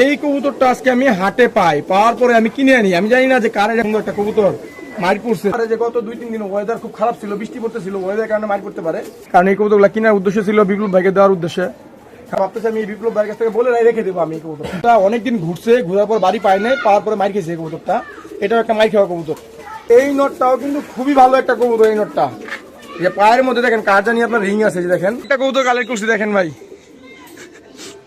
এই কবুতরটা আজকে আমি হাটে পাই। পাওয়ার পরে আমি কিনে আনি। আমি জানি না যে কারের এরকম একটা কবুতর মার করছে আরে যে গত দুই তিন দিন ওয়েদার খুব খারাপ ছিল বৃষ্টি পড়তেছিল ওয়েদার কারণে করতে পারে। কারণ এই কবুতরগুলো কেনার উদ্দেশ্য ছিল বিপ্লব ভাইকে দেওয়ার উদ্দেশ্যে। ভাবতেছি আমি এই বিপ্লব ভাইয়ের কাছ থেকে বলে রেখে দেবো আমি এই কবুতরটা। অনেকদিন ঘুরছে ঘোরার পর বাড়ি পাই নাই পাওয়ার পরে মার খেয়েছে এই কবুতরটা। এটাও একটা মার খাওয়া কবুতর। এই নটটাও কিন্তু খুবই ভালো একটা কবুতর এই নটটা। যে পায়ের মধ্যে দেখেন কার জানি আপনার রিং আছে যে দেখেন। একটা কবুতর কালেক্ট করছি দেখেন ভাই।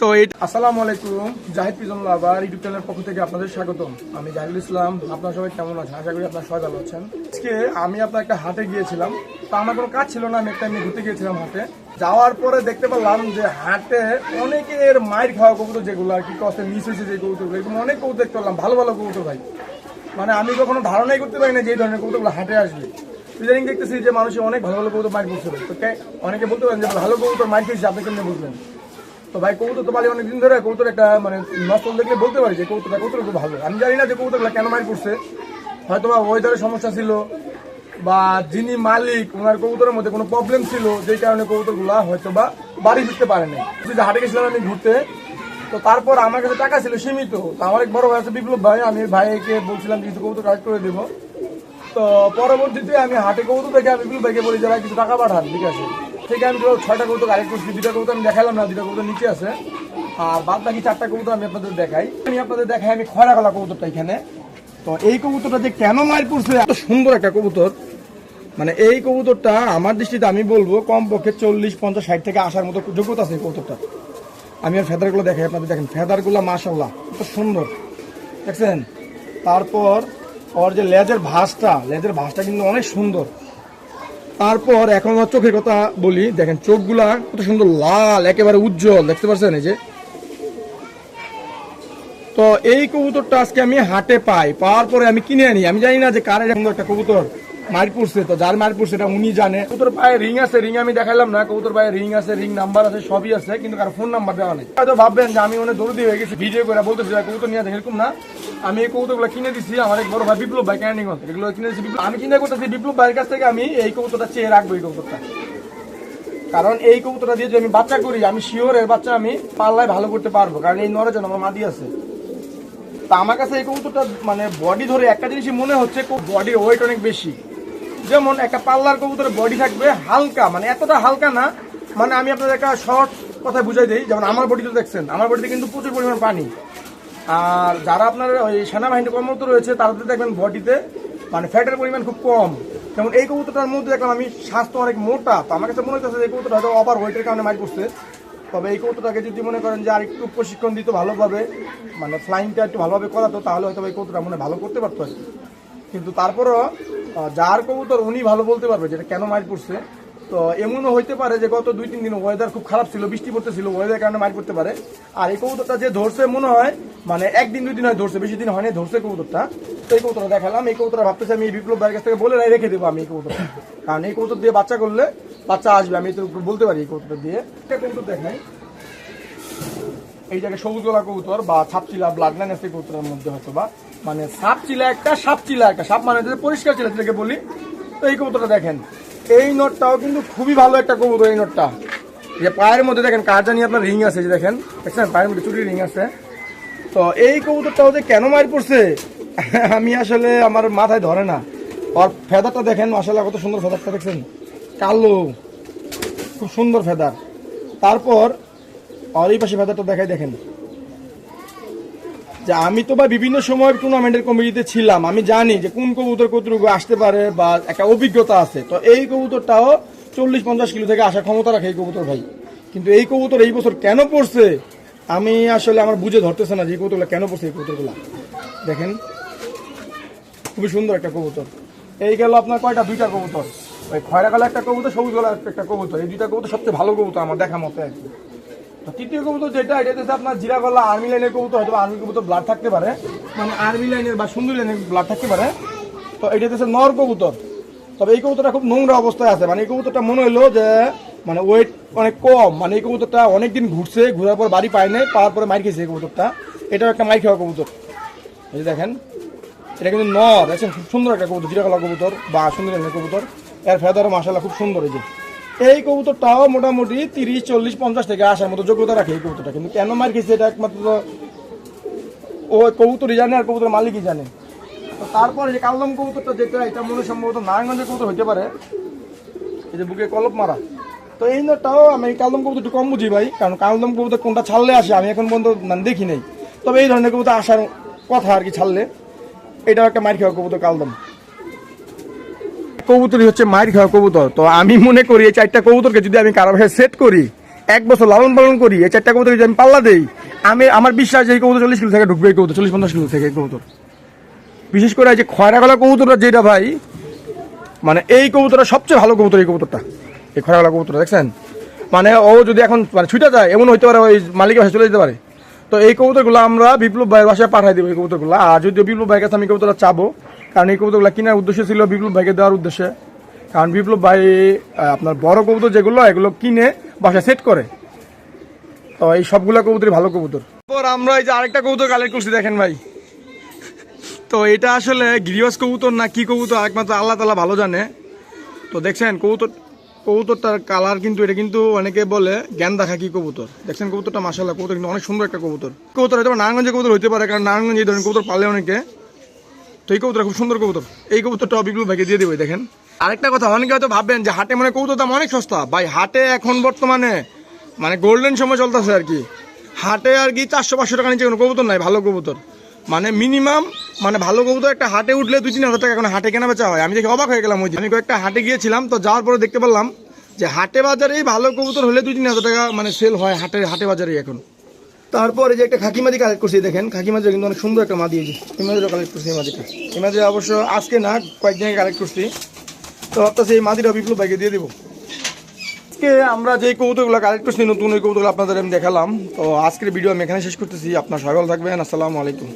তো আসসালামু আলাইকুম, জাহিদ পিজন লাভার ইউটিউব চ্যানেলের পক্ষ থেকে আপনাদের স্বাগতম। আমি জাহিদুল ইসলাম, আপনারা সবাই কেমন আছেন? আশা করি আপনারা সবাই ভালো আছেন। আজকে আমি আপনার একটা হাটে গিয়েছিলাম, তো আমার কোনো কাজ ছিল না, আমি একটা এমনি ঘুরতে গিয়েছিলাম হাটে। যাওয়ার পরে দেখতে পেলাম যে হাটে অনেকের মায়ের খাওয়া কবুতর যেগুলো আর কি কষ্টে মিস হয়েছে যে কবুতর এরকম অনেক কবুতর দেখতে পেলাম, ভালো ভালো কবুতর ভাই। মানে আমি কখনো ধারণাই করতে পারি না যে এই ধরনের কবুতরগুলো হাটে আসবে। ইদানিং দেখতেছি যে মানুষের অনেক ভালো ভালো কবুতর করছে তো অনেকে বলতে পারেন যে ভালো কবুতর মাইর খেয়েছে, আপনি কেমনি বুঝলেন? তো ভাই, কবুতর তো পালি অনেকদিন ধরে, কবুতর একটা মানে নষ্ট দেখলে বলতে পারি যে কবুতরটা কবুতর খুব ভালো। আমি জানি না যে কবুতরগুলো কেন মাইর করছে হয়তো বা ওয়েদারের সমস্যা ছিল, বা যিনি মালিক, ওনার কবুতরের মধ্যে কোনো প্রবলেম ছিল, যেই কারণে কবুতরগুলা হয়তো বা বাড়ি ফিরতে পারে নাই। যে হাটে গেছিলাম আমি ঘুরতে, তো তারপর আমার কাছে টাকা ছিল, সীমিত। তো আমার এক বড় ভাই আছে, বিপ্লব ভাই, আমি ভাইকে বলছিলাম কিছু কবুতর কালেক্ট করে দেবো। তো পরবর্তীতে আমি হাটে কবুতর দেখে আমি বিপুল ভাইকে বলি যে, ভাই, কিছু টাকা পাঠান, ঠিক আছে? আছে আমি তো ছয়টা কবুতর কালেক্ট করছি দুটা কবুতর আমি দেখালাম না দুটা কবুতর নিচে আছে। আর বাদ বাকি চারটা কবুতর আমি আপনাদের দেখাই। আমি আপনাদের দেখাই, আমি খয়রা গলা কবুতরটা এখানে। তো এই কবুতরটা যে কেন মার পড়ছে এত সুন্দর একটা কবুতর মানে এই কবুতরটা আমার দৃষ্টিতে আমি বলব, কমপক্ষে চল্লিশ, পঞ্চাশ, ষাট থেকে আসার মতো যোগ্যতা আছে এই কবুতরটা। আমি আর ফেদারগুলো দেখাই, আপনাদের দেখেন, ফেদারগুলো মাশাল্লাহ এত সুন্দর। দেখছেন? তারপর, ওর যে লেজের ভাঁজটা লেজের ভাঁজটা কিন্তু অনেক সুন্দর। তারপর এখন আমার চোখের কথা বলি, দেখেন চোখগুলা কত সুন্দর লাল, একেবারে উজ্জ্বল, দেখতে পাচ্ছেন এই যে? তো এই কবুতরটা আজকে আমি হাটে পাই, পাওয়ার পরে আমি কিনে আনি। আমি জানি না যে কারের সুন্দর একটা কবুতর। মার পড়ছে তো, যার মার পড়ছে এটা উনি জানে। কবুতর পায়ে রিং আছে রিং আমি দেখালাম না, কবুতর পায়ে রিং আছে রিং নাম্বার আছে, সবই আছে, কিন্তু কার ফোন নাম্বার দেওয়া নেই। হয়তো ভাববেন যে আমি অনেক দৌড়ি হয়ে গেছি, ভিডিও করে বলতেছি কবুতর নিয়ে দেখে এরকম না। আমি এই কবুতরগুলো কিনে দিছি, আমার এক বড় ভাই বিপ্লব ভাই ক্যানিগঞ্জ এগুলো কিনে বিপ্লব আমি চিন্তা করতেছি, বিপ্লব ভাইয়ের কাছ থেকে আমি এই কবুতরটা চেয়ে রাখব, এই কবুতরটা। কারণ এই কবুতরটা দিয়ে যদি আমি বাচ্চা করি, আমি শিওর এর বাচ্চা আমি পাল্লায় ভালো করতে পারব, কারণ এই জন্য আমার মাদি আছে। তা আমার কাছে এই কবুতরটা মানে বডি ধরে একটা জিনিসই মনে হচ্ছে বডি ওয়েট অনেক বেশি। যেমন একটা পাল্লার কবুতরের বডি থাকবে হালকা মানে এতটা হালকা না মানে আমি আপনাদের একটা শর্ট কথা বুঝাই দিই, যেমন আমার বডিতে দেখছেন, আমার বডিতে কিন্তু প্রচুর পরিমাণ পানি। আর যারা আপনার ওই সেনাবাহিনী কর্মরত রয়েছে তাদের দেখবেন বডিতে মানে ফ্যাটের পরিমাণ খুব কম। যেমন এই কবুতরটার মধ্যে দেখলাম আমি স্বাস্থ্য অনেক মোটা, তো আমার কাছে মনে হচ্ছে এই কবুতরটা হয়তো ওভার ওয়েটের কারণে মাইর করছে। তবে এই কবুতরটাকে যদি মনে করেন যে আর একটু প্রশিক্ষণ দিত ভালোভাবে মানে ফ্লাইংটা একটু ভালোভাবে করাতো, তাহলে হয়তো এই কবুতরটা মনে ভালো করতে পারতো কিন্তু তারপরও যার কবুতর উনি ভালো বলতে পারবে, যেটা কেন মার পড়ছে, তো এমনও হইতে পারে যে গত দুই তিন দিন ওয়েদার খুব খারাপ ছিল, বৃষ্টি পড়তেছিল ওয়েদার কারণে মার করতে পারে। আর এই কবুতরটা যে ধরছে মনে হয় মানে একদিন দুই দিন হয় ধরছে, বেশি দিন হয়নি, ধরছে কবুতরটা। তো এই কবুতরটা দেখালাম, এই কবুতরটা ভাবতেছি আমি বিপ্লব ভাইয়ের কাছ থেকে বলে রাই রেখে দেবো আমি এই কবুতরটা। কারণ এই কবুতর দিয়ে বাচ্চা করলে বাচ্চা আসবে, আমি তো বলতে পারি এই কবুতরটা দিয়ে। একটা কবুতর দেখাই। এইটাকে সবুজ গলা কবুতর বা ছাপচিলা ব্লাড লাইন আছে কবুতরের মধ্যে হয়তো বা মানে সাপ চিলা একটা সাপ চিলা একটা। সাপ মানে পরিষ্কার চিলা যেটাকে বলি। তো এই কবুতরটা দেখেন, এই নটটাও কিন্তু খুবই ভালো একটা কবুতর, এই নটটা। যে পায়ের মধ্যে দেখেন, কার জানি আপনার রিং আছে, যে দেখেন। দেখছেন? পায়ের মধ্যে চুরি রিং আছে। তো এই কবুতরটাও যে কেন মার পড়ছে? আমি আসলে আমার মাথায় ধরে না। আর ফেদারটা দেখেন মাসাল্লাহ কত সুন্দর ফেদারটা, দেখছেন? কালো, খুব সুন্দর ফেদার। তারপর আর এই পাশে ফেদারটা দেখাই, দেখেন। যে আমি তো বা বিভিন্ন সময় টুর্নামেন্টের কমিটিতে ছিলাম। আমি জানি যে কোন কবুতর কতটুকু আসতে পারে বা একটা অভিজ্ঞতা আছে। তো এই কবুতরটাও চল্লিশ পঞ্চাশ কিলো থেকে আসার ক্ষমতা রাখে এই কবুতর ভাই। কিন্তু এই কবুতর এই বছর কেন পড়ছে, আমি আসলে আমার বুঝে ধরতেছে না যে কবুতরগুলো কেন পড়ছে এই কবুতরগুলো। দেখেন, খুবই সুন্দর একটা কবুতর। এই গেল আপনার কয়টা? দুইটা কবুতর। ওই খয়রা একটা কবুতর, সবুজ গলা একটা কবুতর। এই দুইটা কবুতর সবচেয়ে ভালো কবুতর আমার দেখা মতো তৃতীয় কবুতর যেটা, এটা হচ্ছে আপনার জিরা গলা আর্মি লাইনের কবুতর হয়তো আর্মি কবুতর ব্লাড থাকতে পারে। মানে আর্মি লাইনের বা সুন্দর লাইনের ব্লাড থাকতে পারে। তো এটা হচ্ছে নর কবুতর। তবে এই কবুতরটা খুব নোংরা অবস্থায় আছে। মানে এই কবুতরটা মনে হলো যে মানে ওয়েট অনেক কম। মানে এই কবুতরটা অনেকদিন ঘুরছে, ঘোরার পর বাড়ি পায় নাই, পাওয়ার পরে মার খেয়েছে এই কবুতরটা। এটাও একটা মার খাওয়া কবুতর। এই দেখেন, এটা কিন্তু নর। খুব সুন্দর একটা কবুতর জিরাকলা কবুতর বা সুন্দর একটা কবুতর। এর ফেদারও মাসাল্লাহ খুব সুন্দর এই যে। এই কবুতরটাও মোটামুটি তিরিশ, চল্লিশ, পঞ্চাশ থেকে আসার মতো যোগ্যতা রাখে এই কবুতরটা। কিন্তু কেন মার খেয়েছে এটা একমাত্র ও কবুতরই জানে আর কবুতর মালিকই জানে। তো তারপরে যে কালদম কবুতরটা যেটা, এটা মনে সম্ভবত নারায়ণগঞ্জের কবুতর হইতে পারে। এই যে বুকে কলপ মারা। তো এই নটাও আমি কালদম কবুতর একটু কম বুঝি ভাই, কারণ কালদম কবুতর কোনটা ছাড়লে আসে আমি এখন পর্যন্ত মানে দেখি নাই। তবে এই ধরনের কবুতর আসার কথা আর কি ছাড়লে এটাও একটা মার খাওয়া কবুতর কালদম। কবুতরই হচ্ছে মায়ের খাওয়া কবুতর। তো আমি মনে করি এই চারটা কবুতরকে যদি আমি কারও ভাষায় সেট করি, এক বছর লালন পালন করি, এই চারটা কবুতর যদি আমি পাল্লা দেই, আমি, আমার বিশ্বাস যে এই কবুতর চল্লিশ কিলো থেকে ঢুকবে, এই কবুতর চল্লিশ পঞ্চাশ কিলো থেকে এই কবুতর। বিশেষ করে যে খয়রা গলা কবুতরটা যেটা ভাই মানে এই কবুতরটা সবচেয়ে ভালো কবুতর এই কবুতরটা। এই খয়রা গলা কবুতর দেখছেন? মানে ও যদি এখন মানে ছুটে যায়, এমন হইতে পারে ওই মালিকের ভাষায় চলে যেতে পারে। তো এই কবুতরগুলো আমরা বিপ্লব ভাইয়ের বাসায় পাঠাই দেবো, এই কবুতরগুলো। আর যদি বিপ্লব ভাইয়ের কাছে আমি কবুতরটা চাবো কারণ এই কবুতরগুলো কেনার উদ্দেশ্য ছিল বিপ্লব ভাইকে দেওয়ার উদ্দেশ্যে। কারণ বিপ্লব ভাই আপনার বড় কবুতর যেগুলো, এগুলো কিনে বাসা সেট করে। তো এই সবগুলো কবুতরই ভালো কবুতর। তারপর আমরা এই যে আরেকটা কবুতর কালেক্ট করছি, দেখেন ভাই। তো এটা আসলে গৃহস্থ কবুতর না কি কবুতর, একমাত্র আল্লাহ তালা ভালো জানে। তো দেখছেন, কবুতর, কবুতরটার কালার কিন্তু, এটা কিন্তু অনেকে বলে জ্ঞান দেখা কি কবুতর। দেখছেন কবুতরটা মাসাল্লাহ কবুতর কিন্তু অনেক সুন্দর একটা কবুতর। কবুতর হয়তো বা নারায়ণগঞ্জের কবুতর হতে পারে, কারণ নারায়ণগঞ্জ এই ধরনের কবুতর পালে অনেকে। তো এই কবুতর খুব সুন্দর কবুতর। এই কবুতরটা বিপ্লব ভাইকে দিয়ে দেবো দেখেন। আরেকটা কথা, অনেকে হয়তো ভাববেন যে হাটে মানে কবুতর দাম অনেক সস্তা। ভাই, হাটে এখন বর্তমানে মানে গোল্ডেন সময় চলতেছে আর কি। হাটে আর কি চারশো, পাঁচশো টাকা নিচে কোনো কবুতর নাই, ভালো কবুতর। মানে মিনিমাম মানে ভালো কবুতর একটা হাটে উঠলে দুই, তিন হাজার টাকা এখন হাটে কেনা বেচা হয়। আমি দেখে অবাক হয়ে গেলাম ওই। আমি কয়েকটা হাটে গিয়েছিলাম, তো যাওয়ার পরে দেখতে পেলাম যে হাটে বাজারেই ভালো কবুতর হলে দুই, তিন হাজার টাকা মানে সেল হয় হাটে হাটে বাজারেই এখন। তারপরে যে একটা খাকি মাদি কালেক্ট করছি, দেখেন খাকি কিন্তু অনেক সুন্দর একটা এই যে এই কালেক্ট করছি এই মাদিটা। এই অবশ্য আজকে না কয়েকদিন আগে কালেক্ট করছি। তো ভাবতেছি এই মাদিটা বিপ্লব ভাইকে দিয়ে দেবো। আজকে আমরা যে কৌতুকগুলো কালেক্ট করছি, নতুন ওই কৌতুকগুলো আপনাদের আমি দেখালাম। তো আজকের ভিডিও আমি এখানে শেষ করতেছি। আপনার সকাল থাকবেন। আসসালামু আলাইকুম।